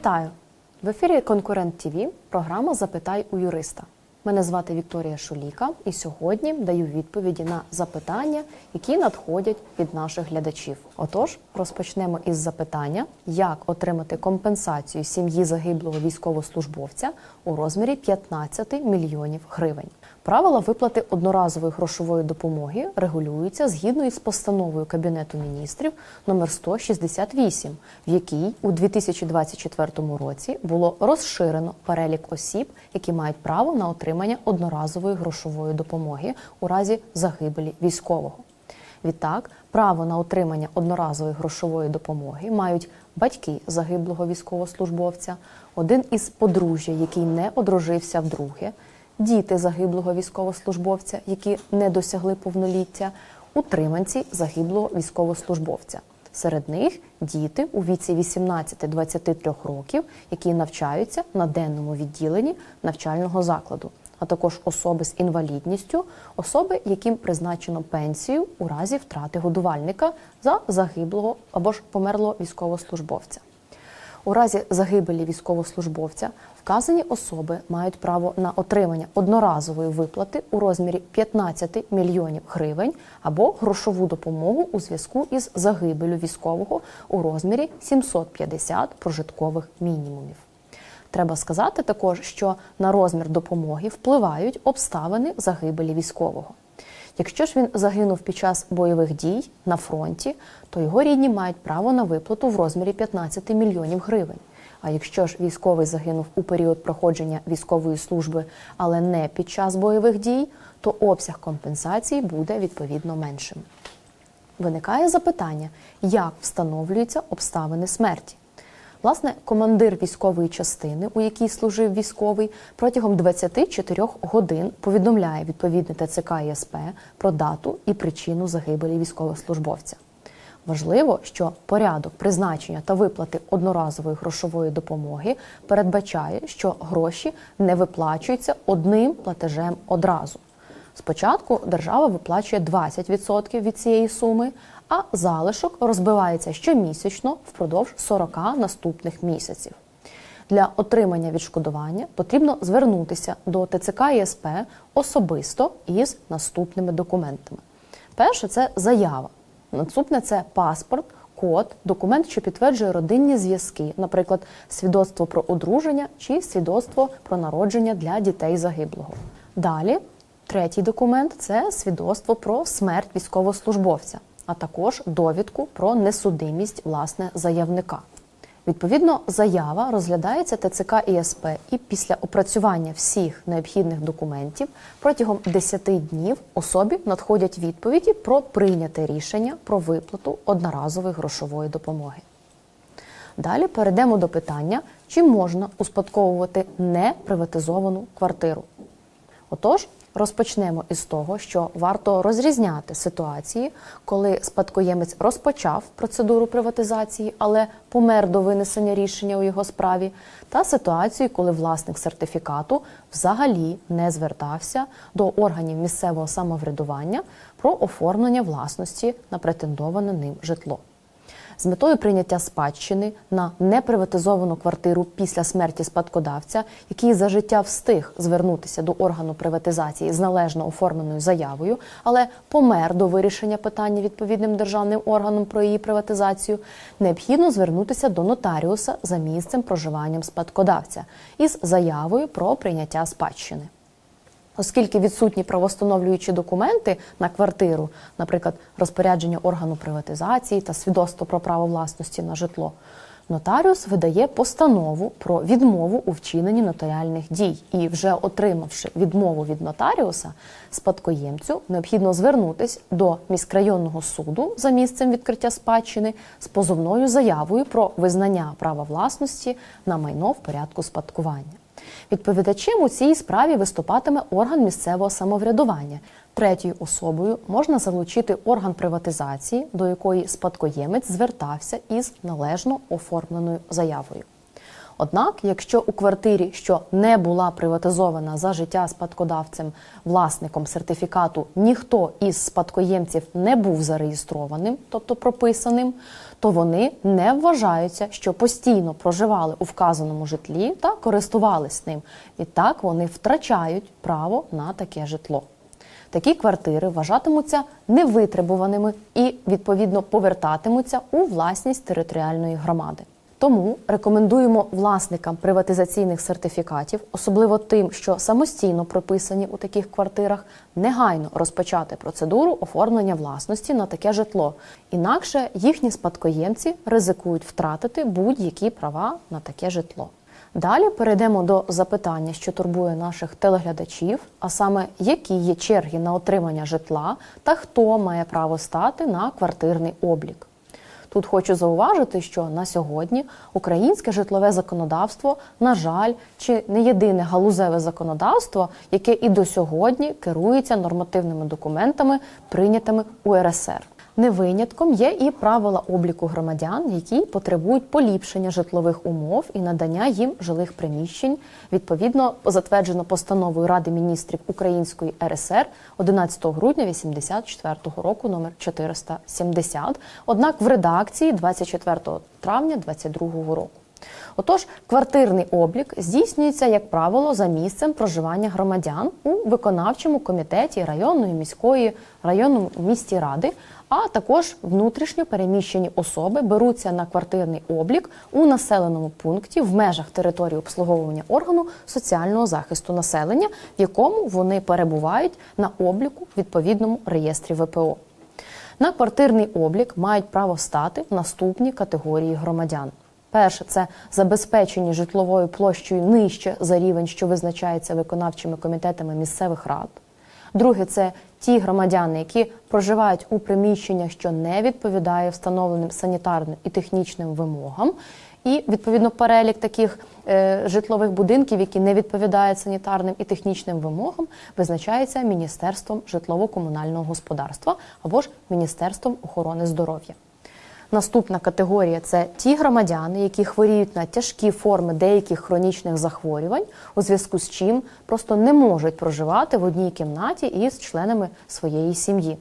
Вітаю! В ефірі Конкурент ТВ програма Запитай у юриста. Мене звати Вікторія Шуліка, і сьогодні даю відповіді на запитання, які надходять від наших глядачів. Отож, розпочнемо із запитання, як отримати компенсацію сім'ї загиблого військовослужбовця у розмірі 15 мільйонів гривень. Правила виплати одноразової грошової допомоги регулюються згідно із постановою Кабінету міністрів номер 168, в якій у 2024 році було розширено перелік осіб, які мають право на отримання одноразової грошової допомоги у разі загибелі військового. Відтак, право на отримання одноразової грошової допомоги мають батьки загиблого військовослужбовця, один із подружжя, який не одружився вдруге, діти загиблого військовослужбовця, які не досягли повноліття, утриманці загиблого військовослужбовця. Серед них діти у віці 18-23 років, які навчаються на денному відділенні навчального закладу, а також особи з інвалідністю, особи, яким призначено пенсію у разі втрати годувальника за загиблого або ж померлого військовослужбовця. У разі загибелі військовослужбовця вказані особи мають право на отримання одноразової виплати у розмірі 15 мільйонів гривень або грошову допомогу у зв'язку із загибелю військового у розмірі 750 прожиткових мінімумів. Треба сказати також, що на розмір допомоги впливають обставини загибелі військового. Якщо ж він загинув під час бойових дій на фронті, то його рідні мають право на виплату в розмірі 15 мільйонів гривень. А якщо ж військовий загинув у період проходження військової служби, але не під час бойових дій, то обсяг компенсації буде відповідно меншим. Виникає запитання, як встановлюються обставини смерті. Власне, командир військової частини, у якій служив військовий, протягом 24 годин повідомляє відповідне ТЦК і СП про дату і причину загибелі військовослужбовця. Важливо, що порядок призначення та виплати одноразової грошової допомоги передбачає, що гроші не виплачуються одним платежем одразу. Спочатку держава виплачує 20% від цієї суми, а залишок розбивається щомісячно впродовж 40 наступних місяців. Для отримання відшкодування потрібно звернутися до ТЦК і СП особисто із наступними документами. Перше це заява. Наступне це паспорт, код, документ, що підтверджує родинні зв'язки, наприклад, свідоцтво про одруження чи свідоцтво про народження для дітей загиблого. Далі, третій документ це свідоцтво про смерть військовослужбовця, а також довідку про несудимість власне заявника. Відповідно, заява розглядається ТЦК і СП і після опрацювання всіх необхідних документів протягом 10 днів особі надходять відповіді про прийняте рішення про виплату одноразової грошової допомоги. Далі перейдемо до питання, чи можна успадковувати неприватизовану квартиру. Отож, розпочнемо із того, що варто розрізняти ситуації, коли спадкоємець розпочав процедуру приватизації, але помер до винесення рішення у його справі, та ситуацію, коли власник сертифікату взагалі не звертався до органів місцевого самоврядування про оформлення власності на претендоване ним житло з метою прийняття спадщини на неприватизовану квартиру після смерті спадкодавця, який за життя встиг звернутися до органу приватизації з належно оформленою заявою, але помер до вирішення питання відповідним державним органом про її приватизацію, необхідно звернутися до нотаріуса за місцем проживанням спадкодавця із заявою про прийняття спадщини. Оскільки відсутні правостановлюючі документи на квартиру, наприклад, розпорядження органу приватизації та свідоцтво про право власності на житло, нотаріус видає постанову про відмову у вчиненні нотаріальних дій. І, вже отримавши відмову від нотаріуса, спадкоємцю необхідно звернутися до міськрайонного суду за місцем відкриття спадщини з позовною заявою про визнання права власності на майно в порядку спадкування. Відповідачем у цій справі виступатиме орган місцевого самоврядування. Третьою особою можна залучити орган приватизації, до якої спадкоємець звертався із належно оформленою заявою. Однак, якщо у квартирі, що не була приватизована за життя спадкодавцем власником сертифікату, ніхто із спадкоємців не був зареєстрованим, тобто прописаним, то вони не вважаються, що постійно проживали у вказаному житлі та користувались ним. Відтак вони втрачають право на таке житло. Такі квартири вважатимуться невитребуваними і відповідно повертатимуться у власність територіальної громади. Тому рекомендуємо власникам приватизаційних сертифікатів, особливо тим, що самостійно прописані у таких квартирах, негайно розпочати процедуру оформлення власності на таке житло. Інакше їхні спадкоємці ризикують втратити будь-які права на таке житло. Далі перейдемо до запитання, що турбує наших телеглядачів, а саме які є черги на отримання житла та хто має право стати на квартирний облік. Тут хочу зауважити, що на сьогодні українське житлове законодавство, на жаль, чи не єдине галузеве законодавство, яке і до сьогодні керується нормативними документами, прийнятими у РСР. Не винятком є і правила обліку громадян, які потребують поліпшення житлових умов і надання їм жилих приміщень. Відповідно, затверджено постановою Ради міністрів Української РСР 11 грудня 84 року, номер 470, Однак в редакції 24 травня 22 року. Отож, квартирний облік здійснюється, як правило, за місцем проживання громадян у виконавчому комітеті районної міської районному місті ради, а також внутрішньо переміщені особи беруться на квартирний облік у населеному пункті в межах території обслуговування органу соціального захисту населення, в якому вони перебувають на обліку в відповідному реєстрі ВПО. На квартирний облік мають право стати наступні категорії громадян. Перше це забезпечені житловою площею нижче за рівень, що визначається виконавчими комітетами місцевих рад. Друге це ті громадяни, які проживають у приміщеннях, що не відповідає встановленим санітарним і технічним вимогам. І відповідно перелік таких е, житлових будинків, які не відповідають санітарним і технічним вимогам, визначається Міністерством житлово-комунального господарства або ж Міністерством охорони здоров'я. Наступна категорія це ті громадяни, які хворіють на тяжкі форми деяких хронічних захворювань, у зв'язку з чим просто не можуть проживати в одній кімнаті із членами своєї сім'ї.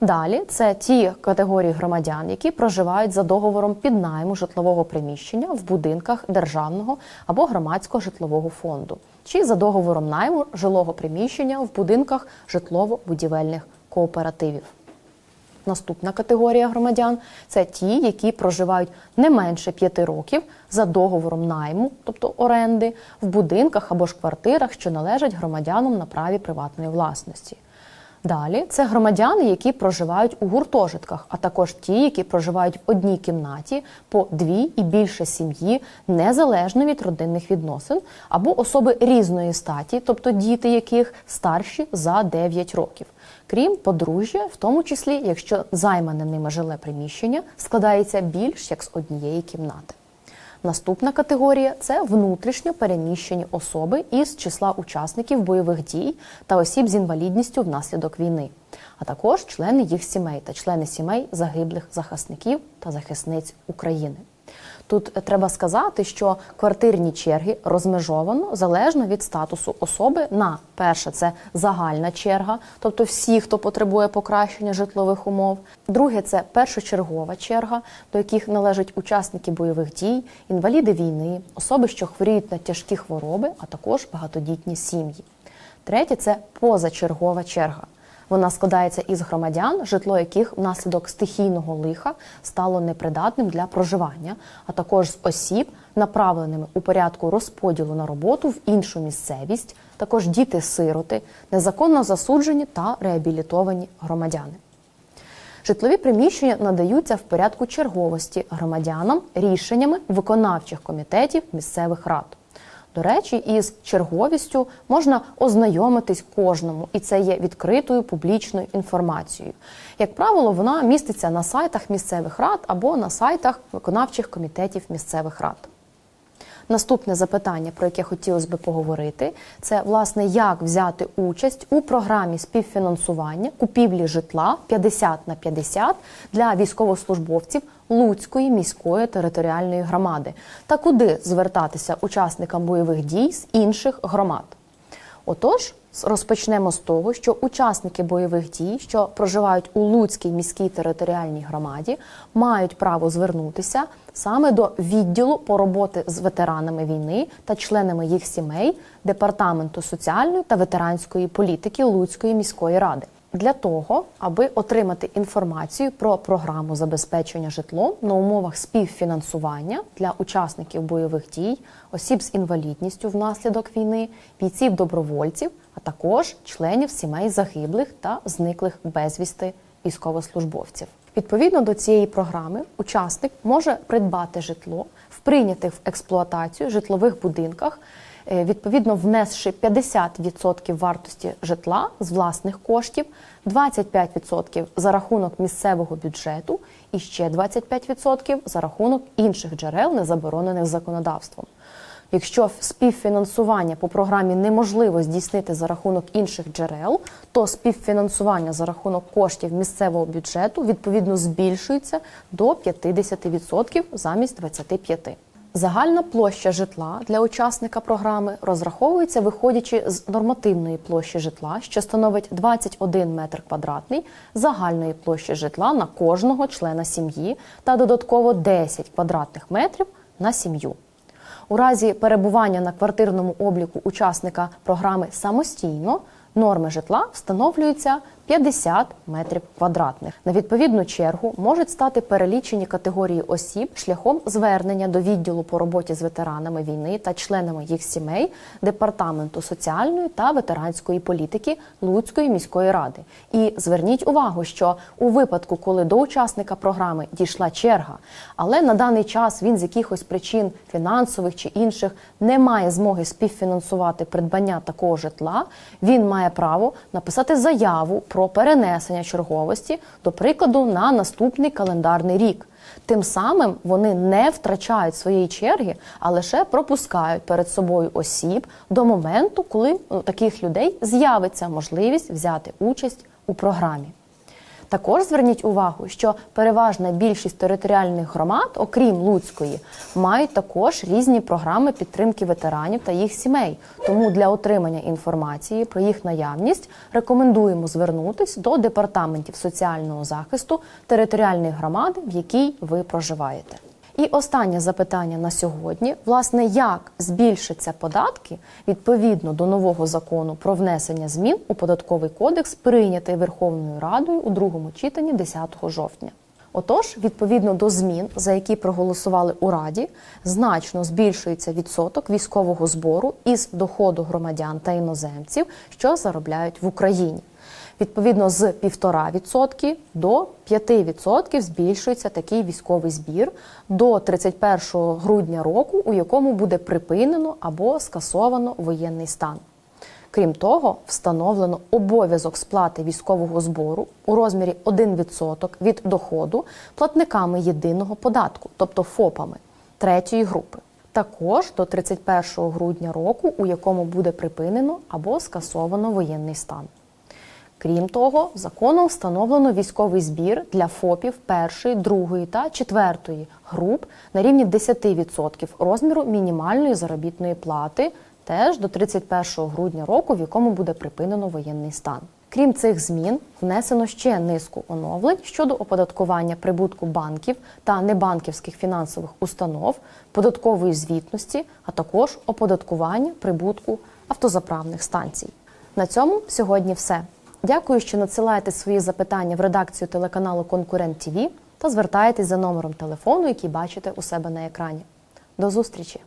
Далі це ті категорії громадян, які проживають за договором піднайму житлового приміщення в будинках державного або громадського житлового фонду, чи за договором найму жилого приміщення в будинках житлово-будівельних кооперативів. Наступна категорія громадян це ті, які проживають не менше п'яти років за договором найму, тобто оренди, в будинках або ж квартирах, що належать громадянам на праві приватної власності. Далі це громадяни, які проживають у гуртожитках, а також ті, які проживають в одній кімнаті по дві і більше сім'ї, незалежно від родинних відносин, або особи різної статі, тобто діти яких старші за 9 років. Крім подружжя, в тому числі, якщо займане ними жиле приміщення складається більш як з однієї кімнати. Наступна категорія це внутрішньо переміщені особи із числа учасників бойових дій та осіб з інвалідністю внаслідок війни, а також члени їх сімей та члени сімей загиблих захисників та захисниць України. Тут треба сказати, що квартирні черги розмежовано залежно від статусу особи. На перше, це загальна черга, тобто всі, хто потребує покращення житлових умов. Друге це першочергова черга, до яких належать учасники бойових дій, інваліди війни, особи, що хворіють на тяжкі хвороби, а також багатодітні сім'ї. Третє це позачергова черга. Вона складається із громадян, житло яких внаслідок стихійного лиха стало непридатним для проживання, а також з осіб, направленими у порядку розподілу на роботу в іншу місцевість, також діти-сироти, незаконно засуджені та реабілітовані громадяни. Житлові приміщення надаються в порядку черговості громадянам рішеннями виконавчих комітетів місцевих рад. До речі, із черговістю можна ознайомитись кожному, і це є відкритою публічною інформацією. Як правило, вона міститься на сайтах місцевих рад або на сайтах виконавчих комітетів місцевих рад. Наступне запитання, про яке хотілося би поговорити, це власне як взяти участь у програмі співфінансування купівлі житла 50 на 50 для військовослужбовців Луцької міської територіальної громади та куди звертатися учасникам бойових дій з інших громад. Отож, розпочнемо з того, що учасники бойових дій, що проживають у Луцькій міській територіальній громаді, мають право звернутися саме до відділу по роботи з ветеранами війни та членами їх сімей департаменту соціальної та ветеранської політики Луцької міської ради. Для того, аби отримати інформацію про програму забезпечення житлом на умовах співфінансування для учасників бойових дій, осіб з інвалідністю внаслідок війни, бійців добровольців, також членів сімей загиблих та зниклих безвісти військовослужбовців. Відповідно до цієї програми, учасник може придбати житло в прийнятих в експлуатацію житлових будинках е, відповідно внесши 50% вартості житла з власних коштів, 25% за рахунок місцевого бюджету і ще 25% за рахунок інших джерел, не заборонених законодавством. Якщо співфінансування по програмі неможливо здійснити за рахунок інших джерел, то співфінансування за рахунок коштів місцевого бюджету відповідно збільшується до 50% замість 25%. Загальна площа житла для учасника програми розраховується виходячи з нормативної площі житла, що становить 21 метр квадратний загальної площі житла на кожного члена сім'ї та додатково 10 квадратних метрів на сім'ю. У разі перебування на квартирному обліку учасника програми самостійно норми житла встановлюються 50 метрів квадратних. На відповідну чергу можуть стати перелічені категорії осіб шляхом звернення до відділу по роботі з ветеранами війни та членами їх сімей департаменту соціальної та ветеранської політики Луцької міської ради. І зверніть увагу, що у випадку, коли до учасника програми дійшла черга, але на даний час він з якихось причин фінансових чи інших не має змоги співфінансувати придбання такого житла, він має право написати заяву про перенесення черговості, до прикладу, на наступний календарний рік. Тим самим вони не втрачають своєї черги, а лише пропускають перед собою осіб до моменту, коли у таких людей з'явиться можливість взяти участь у програмі. Також зверніть увагу, що переважна більшість територіальних громад, окрім Луцької, мають також різні програми підтримки ветеранів та їх сімей. Тому для отримання інформації про їх наявність рекомендуємо звернутись до департаментів соціального захисту територіальної громади, в якій ви проживаєте. І останнє запитання на сьогодні: власне, як збільшаться податки відповідно до нового закону про внесення змін у податковий кодекс, прийнятий Верховною Радою у другому читанні 10 жовтня. Отож, відповідно до змін, за які проголосували у Раді, значно збільшується відсоток військового збору із доходу громадян та іноземців, що заробляють в Україні. Відповідно, з 1,5% до 5% збільшується такий військовий збір до 31 грудня року, у якому буде припинено або скасовано воєнний стан. Крім того, встановлено обов'язок сплати військового збору у розмірі 1% від доходу платниками єдиного податку, тобто ФОПами третьої групи. Також до 31 грудня року, у якому буде припинено або скасовано воєнний стан. Крім того, законом встановлено військовий збір для ФОПів першої, другої та четвертої груп на рівні 10% розміру мінімальної заробітної плати теж до 31 грудня року, в якому буде припинено воєнний стан. Крім цих змін, внесено ще низку оновлень щодо оподаткування прибутку банків та небанківських фінансових установ, податкової звітності, а також оподаткування прибутку автозаправних станцій. На цьому сьогодні все. Дякую, що надсилаєте свої запитання в редакцію телеканалу Конкурент ТВ та звертаєтесь за номером телефону, який бачите у себе на екрані. До зустрічі!